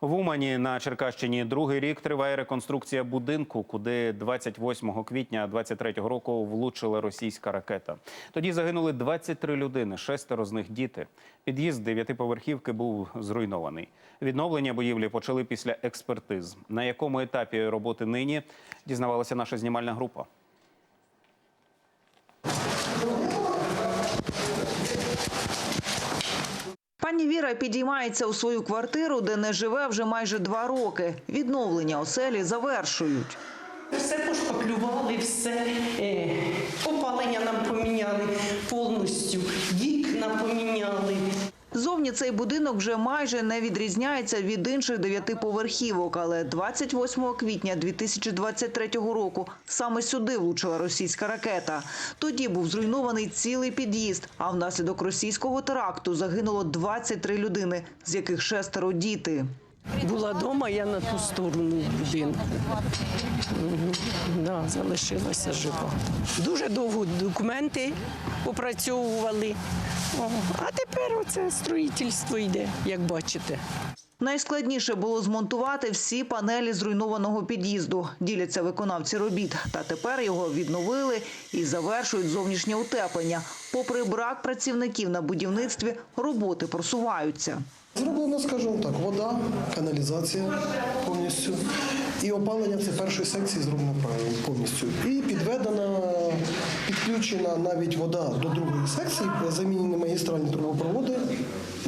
В Умані на Черкащині другий рік триває реконструкція будинку, куди 28 квітня 23-го року влучила російська ракета. Тоді загинули 23 людини, шестеро з них діти. Під'їзд дев'ятиповерхівки був зруйнований. Відновлення будівлі почали після експертиз. На якому етапі роботи нині дізнавалася наша знімальна група. Пані Віра підіймається у свою квартиру, де не живе вже майже два роки. Відновлення оселі завершують. Все пошпаклювали, все. Е, опалення нам поміняли повністю, вікна поміняли. Зовні цей будинок вже майже не відрізняється від інших дев'ятиповерхівок, але 28 квітня 2023 року саме сюди влучила російська ракета. Тоді був зруйнований цілий під'їзд, а внаслідок російського теракту загинуло 23 людини, з яких шестеро діти. Була вдома, я на ту сторону будинку. Да, залишилася жива. Дуже довго документи опрацьовували. О, а тепер оце строїтельство йде, як бачите. Найскладніше було змонтувати всі панелі зруйнованого під'їзду. Діляться виконавці робіт. Та тепер його відновили і завершують зовнішнє утеплення. Попри брак працівників на будівництві, роботи просуваються. Зроблено, скажімо так, вода, каналізація повністю. І опалення це першої секції зроблено правильно повністю. І підведена, підключена навіть вода до другої секції, замінені магістральні трубопроводи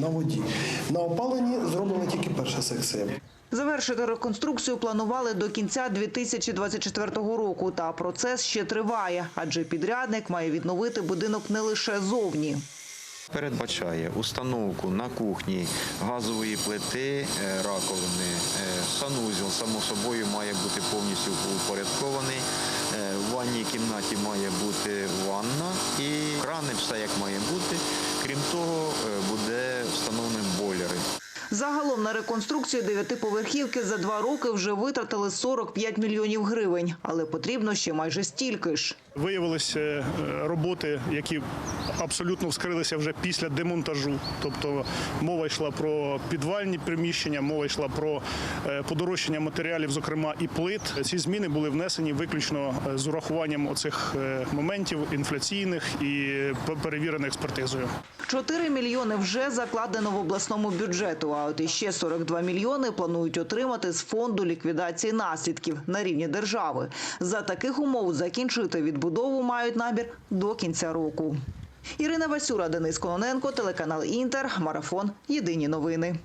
на воді. На опаленні зроблена тільки перша секція. Завершити реконструкцію планували до кінця 2024 року. Та процес ще триває, адже підрядник має відновити будинок не лише зовні. передбачає установку на кухні газової плити, е, раковини, е, санузел, само собою, має бути повністю упорядкований. Е, В ванній кімнаті має бути ванна і крани, все як має бути. Крім того, е, буде встановлений бойлери. Загалом на реконструкцію дев'ятиповерхівки за два роки вже витратили 45 мільйонів гривень, але потрібно ще майже стільки ж. Виявилися е, роботи, які абсолютно вскрилися вже після демонтажу. Тобто мова йшла про підвальні приміщення, мова йшла про е, подорожчання матеріалів, зокрема і плит. Ці зміни були внесені виключно е, з урахуванням оцих моментів інфляційних і перевірених експертизою. 4 мільйони вже закладено в обласному бюджету, от іще 42 мільйони планують отримати з фонду ліквідації наслідків на рівні держави. За таких умов закінчити відбудову мають набір до кінця року. Ірина Васюра, Денис Кононенко, телеканал Інтер, Марафон. Єдині новини.